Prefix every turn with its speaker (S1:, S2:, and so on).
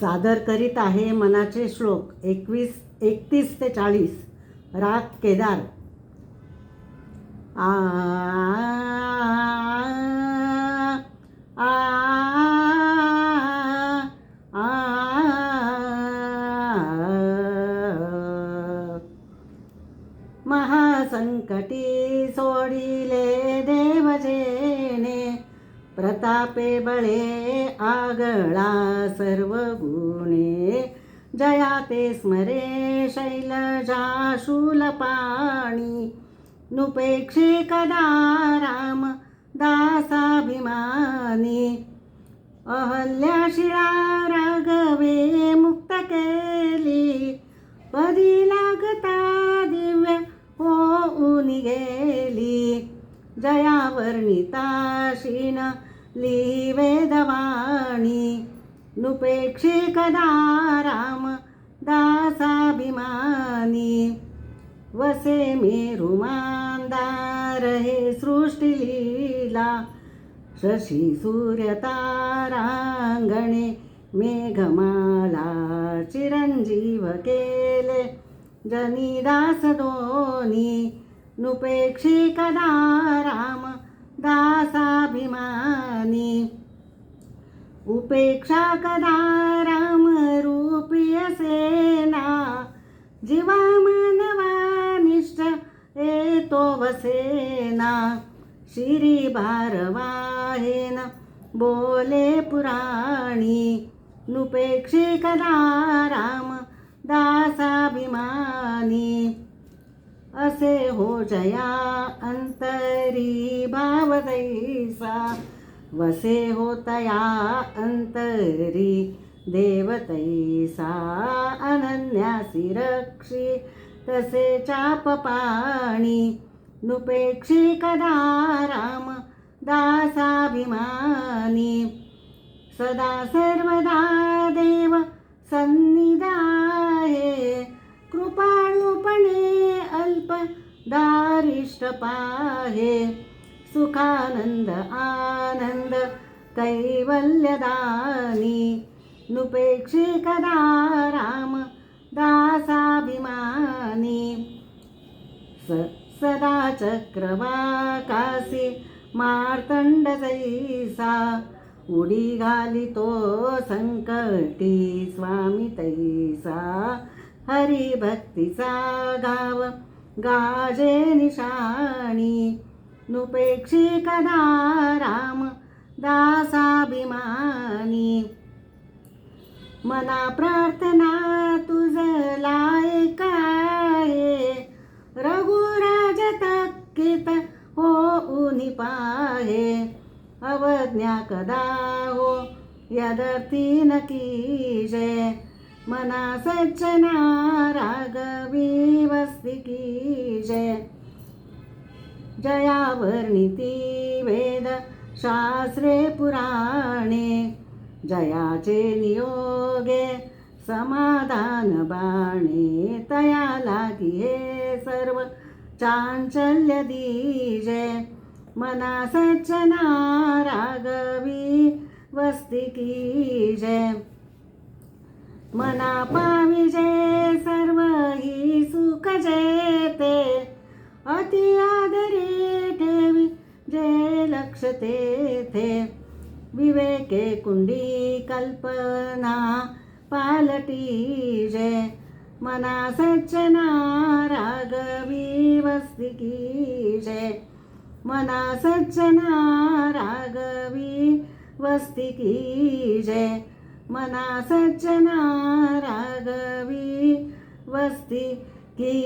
S1: सादर करीत आहे मनाचे श्लोक एकवीस एकतीस ते चाळीस राग केदार आ आ आ महासंकटी सोडिले प्रतापे बळे आगळा सर्व गुणे जया ते स्मरे शैलजा शूलपाणी नुपेक्षे कदा राम दासाभिमानी. अहल्या शिळा राघवे मुक्त केली. पदी लागता दिव्य होऊन गेली. जया वर्णिता लिवेदवाणी ली वेदवाणी नुपेक्षे कदा राम दासाभिमानी वसे मेरुमांदार हे सृष्टी लीला शशी सूर्य तारांगणे मेघमाला चिरंजीव केले. जनिदास दोनी नुपेक्षी कदा राम दासाभिमानी. उपेक्षा कदा राम रूपी असेना. जीवा मानवानिष्ठ येतो वसेना. श्री भारवाहेन बोले पुराणी. नुपेक्षे कदा राम दासाभिमानी. असे हो जया देवतैसा वसे होतया अंतरी। देवतैसा अनन्यासी रक्षी तसे चापपाणि नुपेक्षी कदा राम दासाभिमानी। सदा सर्वदा देव सन्निधाये कृपाळूपणे अल्प दारिष्ट सुखानन्द आनन्द कैवल्यदानी नुपेक्षी कदा राम दासाभिमानी। स सदा चक्रवाकासी मार्तंड जैसा उडी घालितो संकटी स्वामी तैसा। हरिभक्तीचा गाव गाजे निशाणी नुपेक्षी कदा राम दासाभिमानी. मना प्रार्थना तुझ लायकाये रघुराज तक्कित हो उनी पाहे. अवज्ञा कदा हो? यदर्थी न कीजे मना सज्जना रागवी वस्ती की जयावर्णिती वेद शास्त्रे पुराणे जयाचे नियोगे समाधान बाणे तया लागी हे सर्व चांचल्य दीजे मना सज्जना रागवी वस्ती की मना पाविजे सर्व ही सुख जेते अति जे लक्ष तेथे. विवेके कुंडी कल्पना पालटी जे. मना सज्जना रागवी वस्ती की मना सज्जना रागवी वस्ती की मना सज्जना रागवी वस्ती की